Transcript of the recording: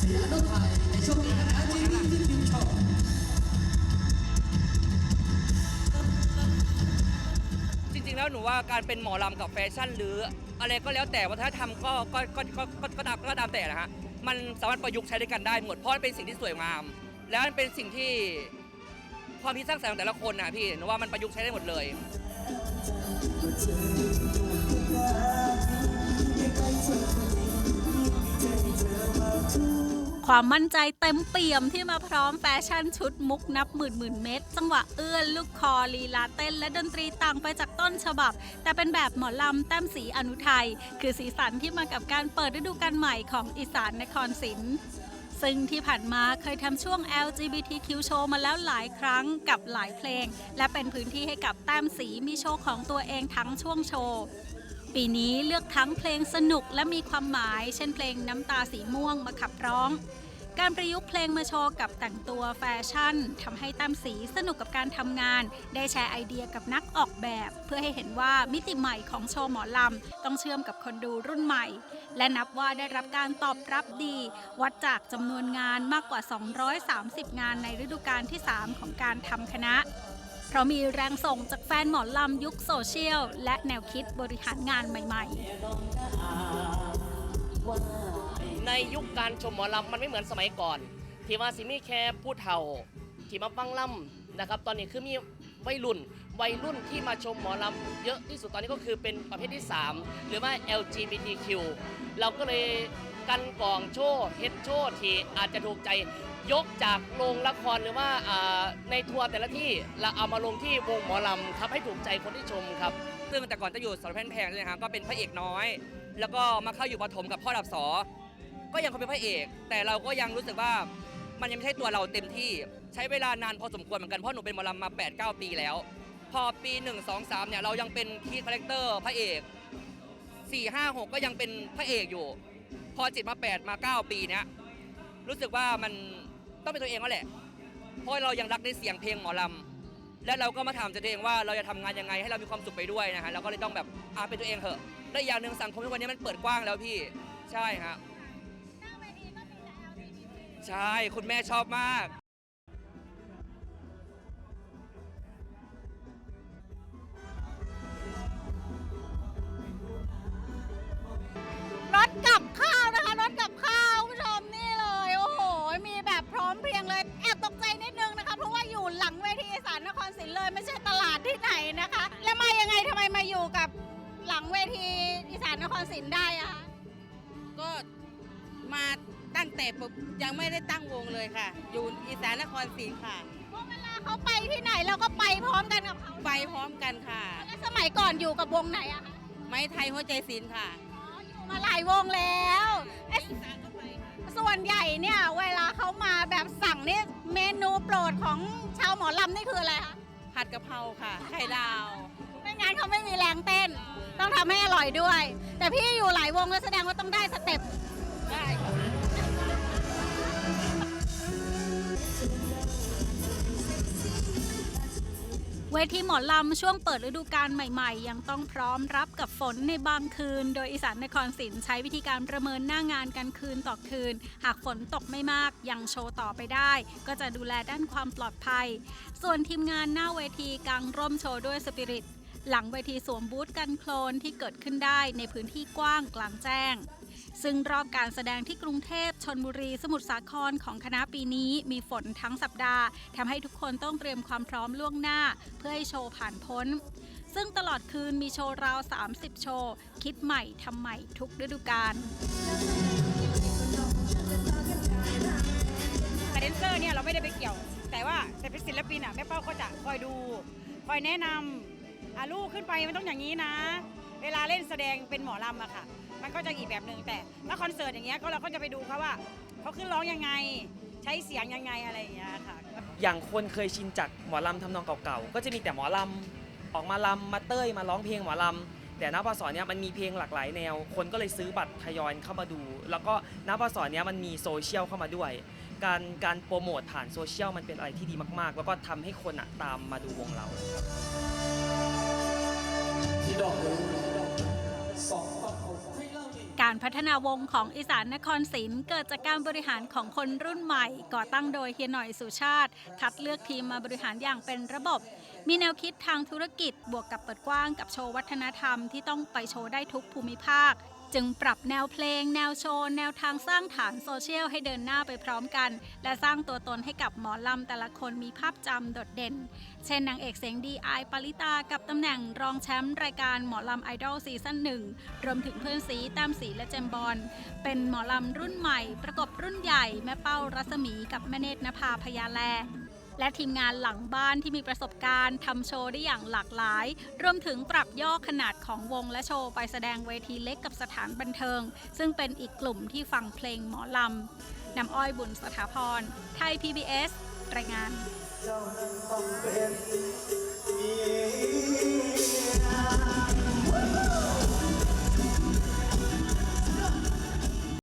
สยามรถไทยในช่วงนี้คณะจีนีที่คิวโชว์จริงๆแล้วหนูว่าการเป็นหมอลำกับแฟชั่น หรืออะไรก็แล้วแต่วัฒนธรรมก็ก็ก็ก็ก็ก็ตามก็ตามแต่นะฮะมันสามารถประยุกต์ใช้ด้วยกันได้หมดเพราะมันเป็นสิ่งที่สวยงาม แล้วมันเป็นสิ่งที่ความคิดสร้างสรรค์ของแต่ละคนนะพี่หนูว่ามันประยุกต์ใช้ได้หมดเลย ความมั่นใจเต็มเปี่ยมที่มาพร้อมแฟชั่นชุดมุกนับหมื่นหมื่นเม็ดจังหวะเอื้อนลูกคอลีลาเต้นและดนตรีต่างไปจากต้นฉบับ แต่เป็นแบบหมอลำแต้มสีอนุไทย คือสีสันที่มากับการเปิดฤดูกาลใหม่ของอีสานนครศรีซึ่งที่ผ่านมาเคยทำช่วง LGBTQ โชว์มาแล้วหลายครั้งกับหลายเพลง และเป็นพื้นที่ให้กับแต้มสีมีโชว์ของตัวเองทั้งช่วงโชว์ ปีนี้เลือกทั้งเพลงสนุกและมีความหมาย เช่นเพลงน้ำตาสีม่วงมาขับร้อง การประยุกต์เพลงมาโชว์กับแต่งตัวแฟชั่นทำให้แต้มสีสนุกกับการทำงาน ได้แชร์ไอเดียกับนักออกแบบ เพื่อให้เห็นว่ามิติใหม่ของโชว์หมอลำต้องเชื่อมกับคนดูรุ่นใหม่ และนับว่าได้รับการตอบรับดี วัดจากจำนวนงานมากกว่า 230 งานในฤดูกาลที่ 3 ของการทำคณะ เพราะมีแรงส่งจากแฟนหมอลำยุคโซเชียล และแนวคิดบริหารงานใหม่ๆ ในยุคการชมหมอลำมันไม่เหมือนสมัยก่อน ที่ว่าสิมีแค่ผู้เฒ่า ที่มาฟังล่ำนะครับ ตอนนี้คือมีวัยรุ่นวัยรุ่นที่มาชมหมอลำเยอะที่สุดตอนนี้ก็คือเป็นประเภทที่ 3 หรือว่า LGBTQ เราก็เลยกันกองโชว์เฮดโชว์ที่อาจจะถูกใจ ยกจากโรงละครหรือว่าในทัวร์แต่ละที่เราเอามาลงที่วงหมอลำครับให้ถูกใจคนที่ชมครับ ซึ่งแต่ก่อนจะอยู่สารพันแพงใช่ไหมครับก็เป็นพระเอกน้อย แล้วก็มาเข้าอยู่ปฐมกับพ่อดับสอก็ยังคงเป็นพระเอก แต่เราก็ยังรู้สึกว่ามันยังไม่ใช่ตัวเราเต็มที่ใช้เวลานานพอสมควรเหมือนกันเพราะหนูเป็นหมอลำมา 8-9 ปีแล้ว พอปี 1 2 3เนี่ยเรายังเป็นคีย์คาแรคเตอร์พระเอก 4 5 6 ก็ยังเป็นพระเอกอยู่ พอจิตมา 8 มา 9 ปีเนี้ยรู้สึกว่ามัน ต้องเป็นตัวเองแล้วแหละ เพราะเรายังรักในเสียงเพลงหมอลำ และเราก็มาถามตัวเองว่าเราจะทำงานยังไงให้เรามีความสุขไปด้วยนะฮะเราก็เลยต้องแบบอ่าเป็นตัวเองเถอะและอีกอย่างหนึ่งสังคมทุกวันนี้มันเปิดกว้างแล้วพี่ ใช่ฮะ ใช่ คุณแม่ชอบมาก รศรีได้อะคะก็มาตั้งแต่ปุ๊บยังไม่ได้ตั้งวงเลยค่ะ อยู่อีสานนครศรีค่ะเพราะเวลาเขาไปที่ไหนเราก็ไปพร้อมกันกับเขาไปพร้อมกันค่ะ แล้วสมัยก่อนอยู่กับวงไหนอะคะไม้ไทยหัวใจศิลป์ค่ะอ๋ออยู่มาหลายวงแล้วเอ๊ะส่วนใหญ่เนี่ย เวลาเขามาแบบสั่งนี่เมนูโปรดของชาวหมอลำนี่คืออะไรคะผัดกะเพราค่ะไข่ดาวไม่ งั้นเขาไม่มีแรงเต้น ต้องทำให้อร่อยด้วย แต่พี่อยู่หลายวงแล้วแสดงว่าต้องได้สเต็ปได้เวทีหมอลำช่วงเปิดฤดูกาลใหม่ๆ ยังต้องพร้อมรับกับฝนในบางคืน โดยอีสานนครศรีใช้วิธีการประเมินหน้างานกันคืนต่อคืน หากฝนตกไม่มากยังโชว์ต่อไปได้ ก็จะดูแลด้านความปลอดภัย ส่วนทีมงานหน้าเวทีกางร่มโชว์ด้วยสปิริต หลังเวทีสวมบูธกันโคลนที่เกิดขึ้นได้ในพื้นที่กว้างกลางแจ้ง ซึ่งรอบการแสดงที่กรุงเทพชนบุรี สมุทรสาครของคณะปีนี้มีฝนทั้งสัปดาห์ทำให้ทุกคนต้องเตรียมความพร้อมล่วงหน้า เพื่อให้โชว์ผ่านพ้น ซึ่งตลอดคืนมีโชว์ราว 30 โชว์ คิดใหม่ทำใหม่ทุกฤดูกาลแดนเซอร์เนี่ยเราไม่ได้ไปเกี่ยว แต่ว่าแต่เป็นศิลปินอะแม่เป้าก็จะคอยดู คอยแนะนำ อะลูกขึ้นไปมันต้องอย่างนี้นะ เวลาเล่นแสดงเป็นหมอลำอะค่ะ มันก็จะอีกแบบหนึ่งแต่ถ้าคอนเสิร์ตอย่างเงี้ยก็เราก็จะไปดูเขาว่าเขาขึ้นร้องยังไง ใช้เสียงยังไงอะไรอย่างเงี้ยค่ะ อย่างคนเคยชินจากหมอลำทำนองเก่าๆ ก็จะมีแต่หมอลำออกมาลำมาเต้ยมาร้องเพลงหมอลำแต่ณปสเนี่ยมันมีเพลงหลากหลายแนว คนก็เลยซื้อบัตรทยอยเข้ามาดู แล้วก็ณปสเนี่ยมันมีโซเชียลเข้ามาด้วย การการโปรโมทผ่านโซเชียลมันเป็นอะไรที่ดีมากๆ แล้วก็ทำให้คนอะตามมาดูวงเรา พัฒนาวงของอีสานนครศิลป์เกิดจากการบริหารของคนรุ่นใหม่ ก่อตั้งโดยเฮียหน่อยสุชาติ คัดเลือกทีมมาบริหารอย่างเป็นระบบ มีแนวคิดทางธุรกิจบวกกับเปิดกว้างกับโชว์วัฒนธรรมที่ต้องไปโชว์ได้ทุกภูมิภาค จึงปรับแนวเพลง แนวโชว์ แนวทางสร้างฐานโซเชียลให้เดินหน้าไปพร้อมกัน และสร้างตัวตนให้กับหมอลำแต่ละคนมีภาพจำโดดเด่น เช่นนางเอกเสียงดีไอปาริตากับตำแหน่งรองแชมป์รายการหมอลำไอดอลซีซั่นหนึ่งรวมถึงเพื่อนสีแต้มสีและเจมบอลเป็นหมอลำรุ่นใหม่ ประกบรุ่นใหญ่แม่เป้ารัศมีกับแม่เนตรนภาพยาแล และทีมงานหลังบ้านที่มีประสบการณ์ทำโชว์ได้อย่างหลากหลาย รวมถึงปรับย่อขนาดของวงและโชว์ไปแสดงเวทีเล็กกับสถานบันเทิง ซึ่งเป็นอีกกลุ่มที่ฟังเพลงหมอลำนำอ้อยบุญสถาพร ไทย PBS รายงานเจ้านั้นต้องเป็นเมีย